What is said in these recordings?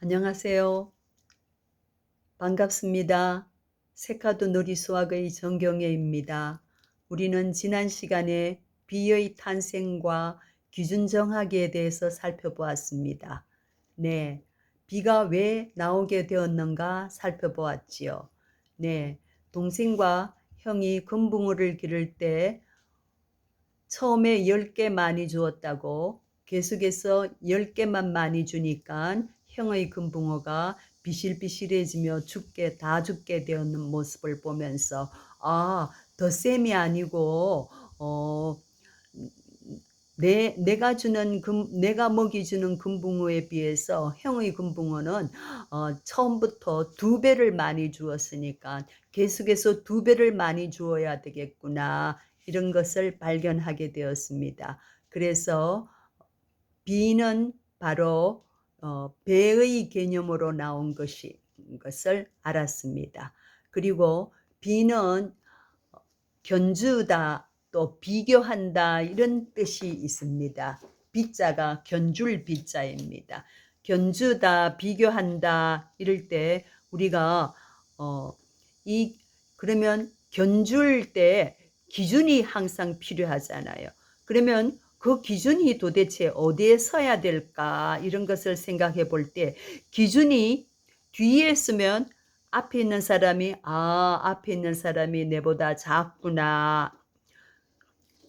안녕하세요. 반갑습니다. 세카도 놀이 수학의 정경애입니다. 우리는 지난 시간에 비의 탄생과 기준 정하기에 대해서 살펴보았습니다. 네. 비가 왜 나오게 되었는가 살펴보았지요. 네. 동생과 형이 금붕어를 기를 때 처음에 10개 많이 주었다고 계속해서 10개만 많이 주니까 형의 금붕어가 비실비실해지며 죽게 다 죽게 되었는 모습을 보면서 아 덧셈이 아니고 어 내, 내가 주는 금, 내가 먹이 주는 금붕어에 비해서 형의 금붕어는 어, 처음부터 두 배를 많이 주었으니까 계속해서 두 배를 많이 주어야 되겠구나 이런 것을 발견하게 되었습니다. 그래서 비는 바로 어, 배의 개념으로 나온 것이 것을 알았습니다. 그리고 비는 견주다 또 비교한다 이런 뜻이 있습니다. 비자가 견줄 비자입니다. 견주다 비교한다 이럴 때 우리가 어, 이 그러면 견줄 때 기준이 항상 필요하잖아요. 그러면 그 기준이 도대체 어디에 서야 될까 이런 것을 생각해 볼 때 기준이 뒤에 쓰면 앞에 있는 사람이 아 앞에 있는 사람이 내보다 작구나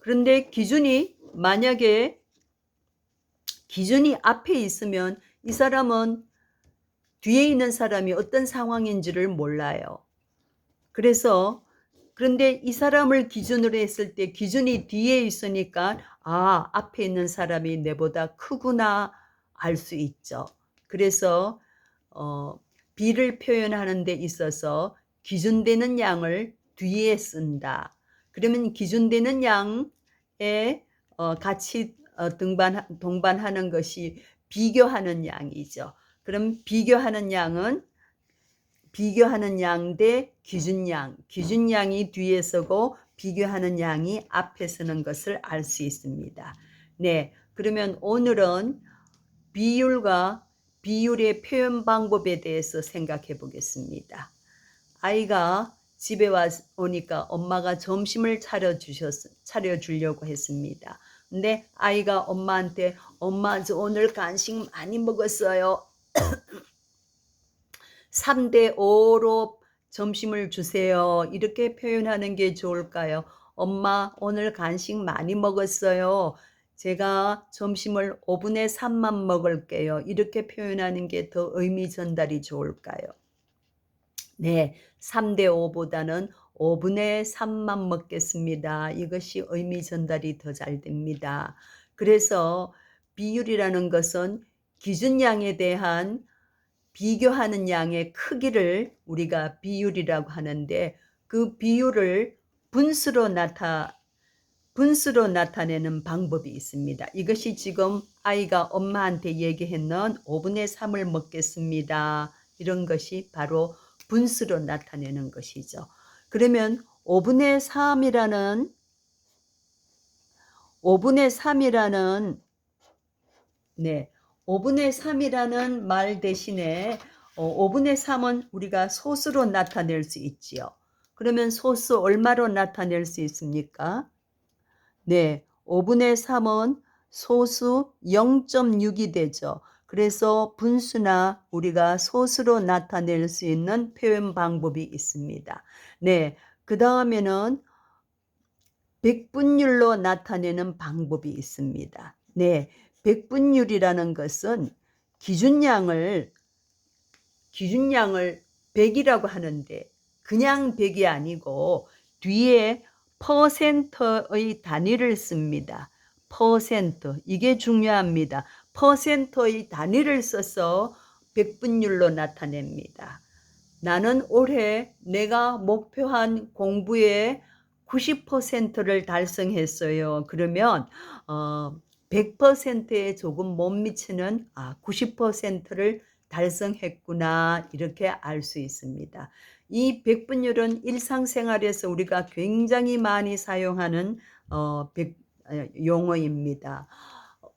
그런데 기준이 만약에 기준이 앞에 있으면 이 사람은 뒤에 있는 사람이 어떤 상황인지를 몰라요. 그래서 그런데 이 사람을 기준으로 했을 때 기준이 뒤에 있으니까 아, 앞에 있는 사람이 내보다 크구나 알 수 있죠. 그래서 어, 비를 표현하는 데 있어서 기준되는 양을 뒤에 쓴다. 그러면 기준되는 양에 어, 같이 어, 등반 동반하는 것이 비교하는 양이죠. 그럼 비교하는 양은 비교하는 양 대 기준양, 기준양이 뒤에 서고 비교하는 양이 앞에 서는 것을 알 수 있습니다. 네, 그러면 오늘은 비율과 비율의 표현 방법에 대해서 생각해 보겠습니다. 아이가 집에 와 오니까 엄마가 점심을 차려 주셨 차려 주려고 했습니다. 근데 아이가 엄마한테 엄마 저 오늘 간식 많이 먹었어요. 3대 5로 점심을 주세요. 이렇게 표현하는 게 좋을까요? 엄마, 오늘 간식 많이 먹었어요. 제가 점심을 5분의 3만 먹을게요. 이렇게 표현하는 게 더 의미 전달이 좋을까요? 네, 3대 5보다는 5분의 3만 먹겠습니다. 이것이 의미 전달이 더 잘 됩니다. 그래서 비율이라는 것은 기준량에 대한 비교하는 양의 크기를 우리가 비율이라고 하는데 그 비율을 분수로 나타 분수로 나타내는 방법이 있습니다. 이것이 지금 아이가 엄마한테 얘기했는 5분의 3을 먹겠습니다. 이런 것이 바로 분수로 나타내는 것이죠. 그러면 5분의 3이라는 5분의 3이라는 네. 5분의 3이라는 말 대신에 어, 5분의 3은 우리가 소수로 나타낼 수 있지요. 그러면 소수 얼마로 나타낼 수 있습니까? 네, 5분의 3은 소수 0.6이 되죠. 그래서 분수나 우리가 소수로 나타낼 수 있는 표현 방법이 있습니다. 네, 그 다음에는 백분율로 나타내는 방법이 있습니다. 네, 백분율이라는 것은 기준량을 기준량을 100이라고 하는데 그냥 100이 아니고 뒤에 퍼센트의 단위를 씁니다. 퍼센트 이게 중요합니다. 퍼센트의 단위를 써서 백분율로 나타냅니다. 나는 올해 내가 목표한 공부의 90%를 달성했어요. 그러면 어, 100%에 조금 못 미치는 아, 90%를 달성했구나 이렇게 알 수 있습니다. 이 백분율은 일상생활에서 우리가 굉장히 많이 사용하는 어, 백, 용어입니다.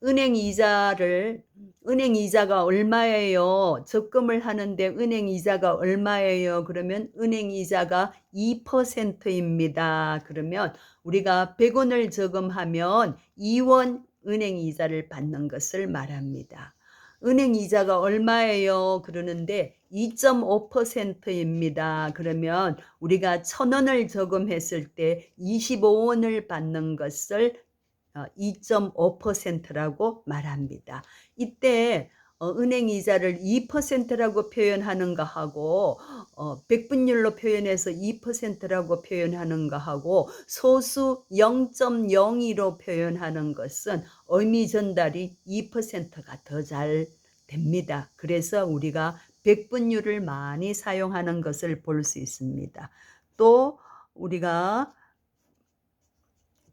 은행 이자를 은행 이자가 얼마예요? 적금을 하는데 은행 이자가 얼마예요? 그러면 은행 이자가 2%입니다. 그러면 우리가 100원을 저금하면 2원 은행 이자를 받는 것을 말합니다. 은행 이자가 얼마예요? 그러는데 2.5%입니다. 그러면 우리가 1000원을 저금했을 때 25원을 받는 것을 2.5%라고 말합니다. 이때 어, 은행 이자를 2%라고 표현하는 거 하고 어, 백분율로 표현해서 2%라고 표현하는 거 하고 소수 0.02로 표현하는 것은 의미 전달이 2%가 더 잘 됩니다. 그래서 우리가 백분율을 많이 사용하는 것을 볼 수 있습니다. 또 우리가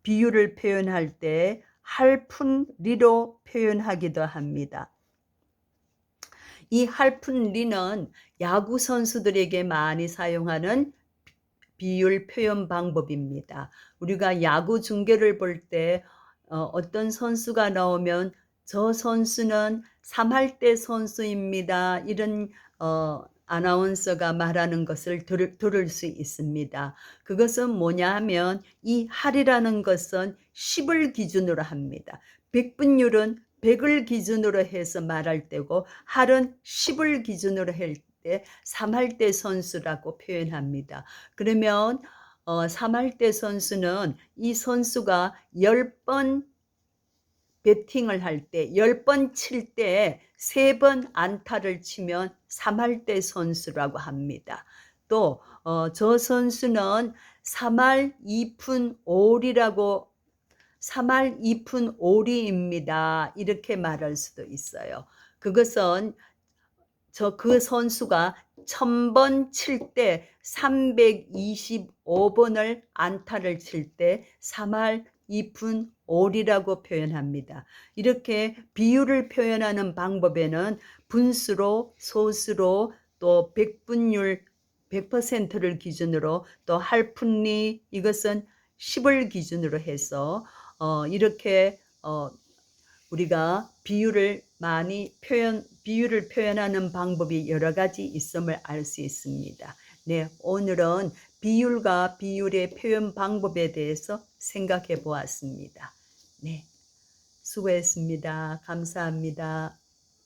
비율을 표현할 때 할푼리로 표현하기도 합니다. 이 할푼리는 야구 선수들에게 많이 사용하는 비율 표현 방법입니다. 우리가 야구 중계를 볼 때 어, 떤 선수가 나오면 저 선수는 3할대 선수입니다. 이런 어, 아나운서가 말하는 것을 들을, 들을 수 있습니다. 그것은 뭐냐 하면 이 할이라는 것은 10을 기준으로 합니다. 백분율은 100을 기준으로 해서 말할 때고 할은 10을 기준으로 할때 3할대 선수라고 표현합니다. 그러면 어, 3할대 선수는 이 선수가 10번 배팅을 할 때, 10번 칠 때, 3번 안타를 치면 3할대 선수라고 합니다. 또, 어, 저 선수는 3할 2푼 5리라고 3할 2푼 5리입니다. 이렇게 말할 수도 있어요. 그것은 저 그 선수가 1000번 칠 때 325번을 안타를 칠 때 3할 2푼 5리라고 표현합니다. 이렇게 비율을 표현하는 방법에는 분수로, 소수로, 또 백분율 100%를 기준으로 또 할푼리 이것은 10을 기준으로 해서 어, 이렇게 어, 우리가 비율을 많이 표현 비율을 표현하는 방법이 여러 가지 있음을 알 수 있습니다. 네, 오늘은 비율과 비율의 표현 방법에 대해서 생각해 보았습니다. 네. 수고했습니다. 감사합니다.